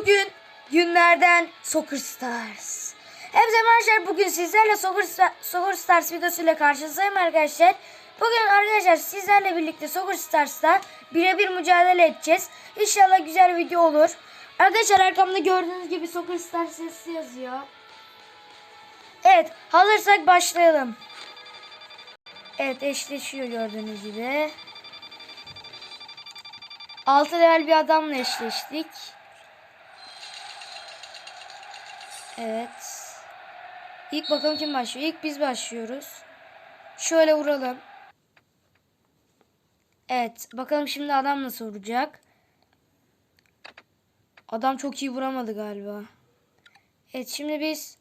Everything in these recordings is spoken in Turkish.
Bugün günlerden Soccer Stars. Hepsi arkadaşlar bugün sizlerle Soccer, Sta- Soccer Stars videosuyla karşınızdayım arkadaşlar. Bugün arkadaşlar sizlerle birlikte Soccer Stars'ta birebir mücadele edeceğiz. İnşallah güzel video olur. Arkadaşlar arkamda gördüğünüz gibi Soccer Stars sesi yazıyor. Evet hazırsak başlayalım. Evet eşleşiyor gördüğünüz gibi. 6 level bir adamla eşleştik. Evet. İlk bakalım kim başlıyor. İlk biz başlıyoruz. Şöyle vuralım. Evet. Bakalım şimdi adam nasıl vuracak. Adam çok iyi vuramadı galiba. Evet şimdi biz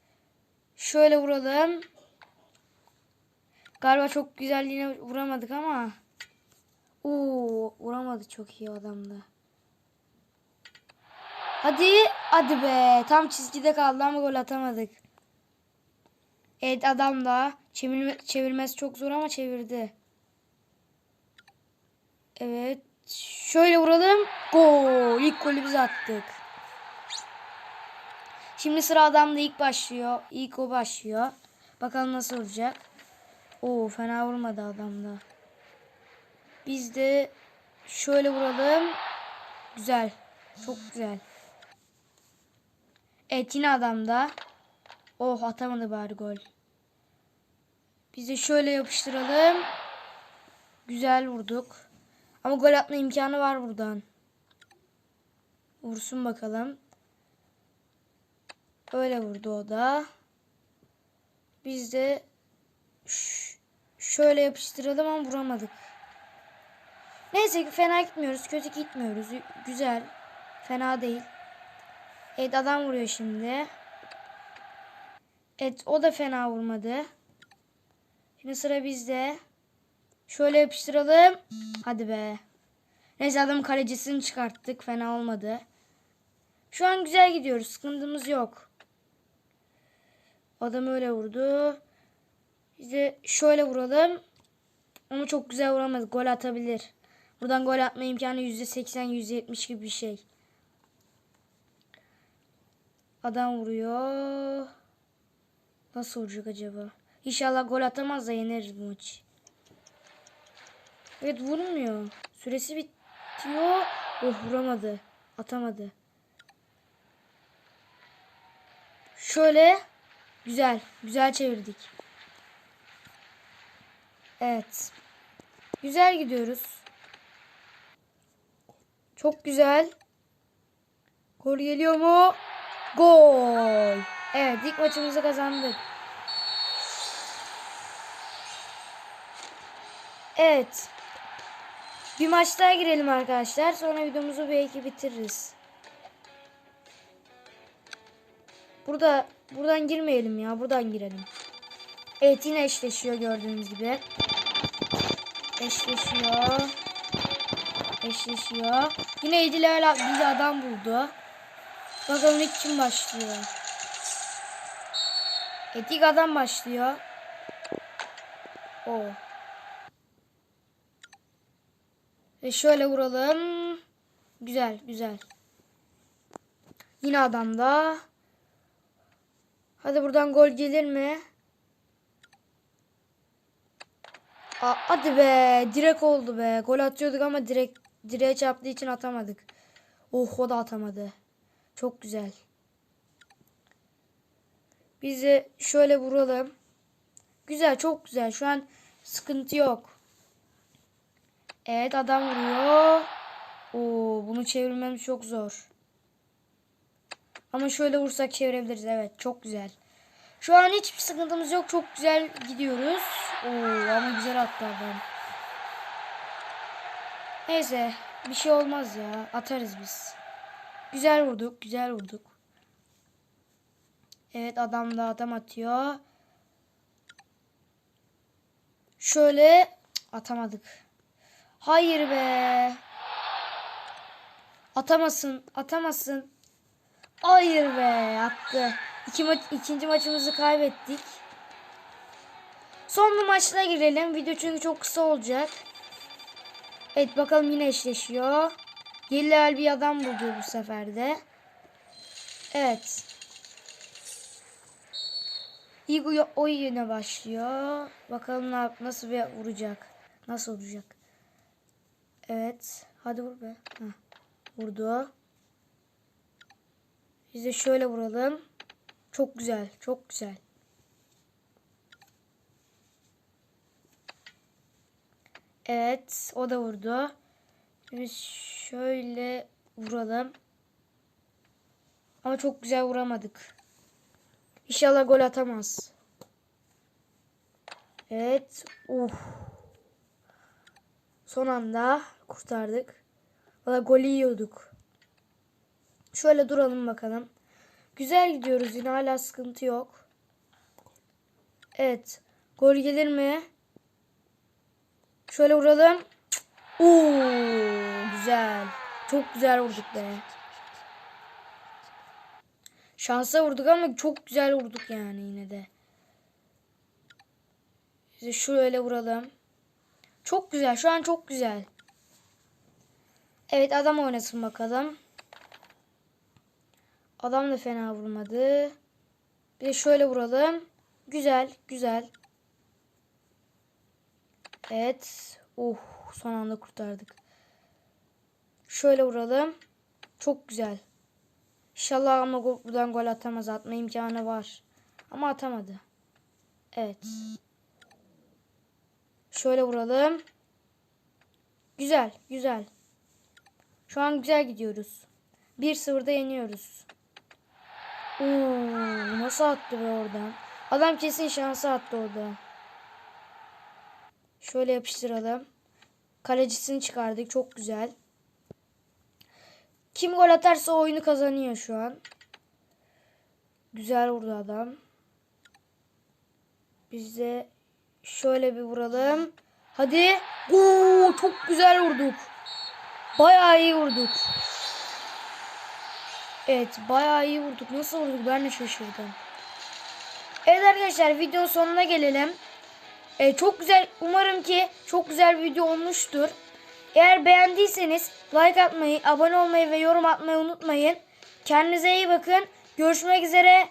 şöyle vuralım. Galiba çok güzel yine vuramadık ama. Oo, vuramadı çok iyi adam da. Hadi, hadi be. Tam çizgide kaldı ama gol atamadık. Evet adam da çevirme, çevirmesi çok zor ama çevirdi. Evet. Şöyle vuralım. Gol. İlk golü biz attık. Şimdi sıra adamda ilk başlıyor. İlk o başlıyor. Bakalım nasıl olacak. Oo fena vurmadı adamda. Biz de şöyle vuralım. Güzel. Çok güzel. Evet yine adamda. Oh atamadı bari gol. Biz de şöyle yapıştıralım. Güzel vurduk. Ama gol atma imkanı var buradan. Vursun bakalım. Öyle vurdu o da. Biz de şöyle yapıştıralım ama vuramadık. Neyse ki fena gitmiyoruz. Kötü gitmiyoruz. Güzel. Fena değil. Evet adam vuruyor şimdi. Evet o da fena vurmadı. Şimdi sıra bizde. Şöyle yapıştıralım. Hadi be. Neyse adamın kalecisini çıkarttık. Fena olmadı. Şu an güzel gidiyoruz. Sıkıntımız yok. Adam öyle vurdu. Biz de şöyle vuralım. Ama çok güzel vuramadık. Gol atabilir. Buradan gol atma imkanı %80 %70 gibi bir şey. Adam vuruyor. Nasıl vuracak acaba? İnşallah gol atamaz da yeneriz bu maçı. Evet vurmuyor. Süresi bitiyor. Oh vuramadı. Atamadı. Şöyle. Güzel. Güzel çevirdik. Evet. Güzel gidiyoruz. Çok güzel. Gol geliyor mu? Gol. Evet ilk maçımızı kazandık. Evet. Bir maç daha girelim arkadaşlar. Sonra videomuzu belki bitiririz. Burada buradan girmeyelim ya. Buradan girelim. Evet yine eşleşiyor gördüğünüz gibi. Eşleşiyor. Eşleşiyor. Yine 7 level bizi adam buldu. Bakalım ilk kim başlıyor. Etik adam başlıyor. O. Ve şöyle vuralım. Güzel, güzel. Yine adamda. Hadi buradan gol gelir mi? Aa, hadi be. Direk oldu be. Gol atıyorduk ama direk direğe çarptığı için atamadık. Oh o da atamadı. Çok güzel. Bizi şöyle vuralım. Güzel çok güzel. Şu an sıkıntı yok. Evet adam vuruyor. Oo bunu çevirmemiz çok zor. Ama şöyle vursak çevirebiliriz. Evet çok güzel. Şu an hiçbir sıkıntımız yok. Çok güzel gidiyoruz. Oo ama güzel attı. Neyse bir şey olmaz ya. Atarız biz. Güzel vurduk. Güzel vurduk. Evet adam da adam atıyor. Şöyle atamadık. Hayır be. Atamasın. Atamasın. Hayır be. Attı. İki maç, ikinci maçımızı kaybettik. Son bir maçla girelim. Video çünkü çok kısa olacak. Evet bakalım yine eşleşiyor. 7 level bir adam buldu bu sefer de. Evet. İlk oy- oyuna başlıyor. Bakalım nasıl bir vuracak. Nasıl vuracak. Evet. Hadi vur be. Heh. Vurdu. Biz de şöyle vuralım. Çok güzel. Çok güzel. Evet. O da vurdu. Biz şöyle vuralım. Ama çok güzel vuramadık. İnşallah gol atamaz. Evet. Uh. Son anda kurtardık. Valla golü yiyorduk. Şöyle duralım bakalım. Güzel gidiyoruz yine hala sıkıntı yok. Evet. Gol gelir mi? Şöyle vuralım. Oo, güzel. Çok güzel vurduk be. Şansa vurduk ama çok güzel vurduk yani yine de. İşte şöyle vuralım. Çok güzel. Şu an çok güzel. Evet adam oynasın bakalım. Adam da fena vurmadı. Bir de şöyle vuralım. Güzel. Güzel. Evet. Uh, son anda kurtardık. Şöyle vuralım. Çok güzel. İnşallah ama buradan gol atamaz. Atma imkanı var. Ama atamadı. Evet. Şöyle vuralım. Güzel, güzel. Şu an güzel gidiyoruz. 1-0'da yeniyoruz. Oo, nasıl attı be oradan? Adam kesin şansı attı orada. Şöyle yapıştıralım. Kalecisini çıkardık. Çok güzel. Kim gol atarsa oyunu kazanıyor şu an. Güzel vurdu adam. Biz de şöyle bir vuralım. Hadi. Oo, çok güzel vurduk. Bayağı iyi vurduk. Evet bayağı iyi vurduk. Nasıl vurduk ben de şaşırdım. Evet arkadaşlar videonun sonuna gelelim. Ee, çok güzel umarım ki çok güzel bir video olmuştur. Eğer beğendiyseniz like atmayı, abone olmayı ve yorum atmayı unutmayın. Kendinize iyi bakın. Görüşmek üzere.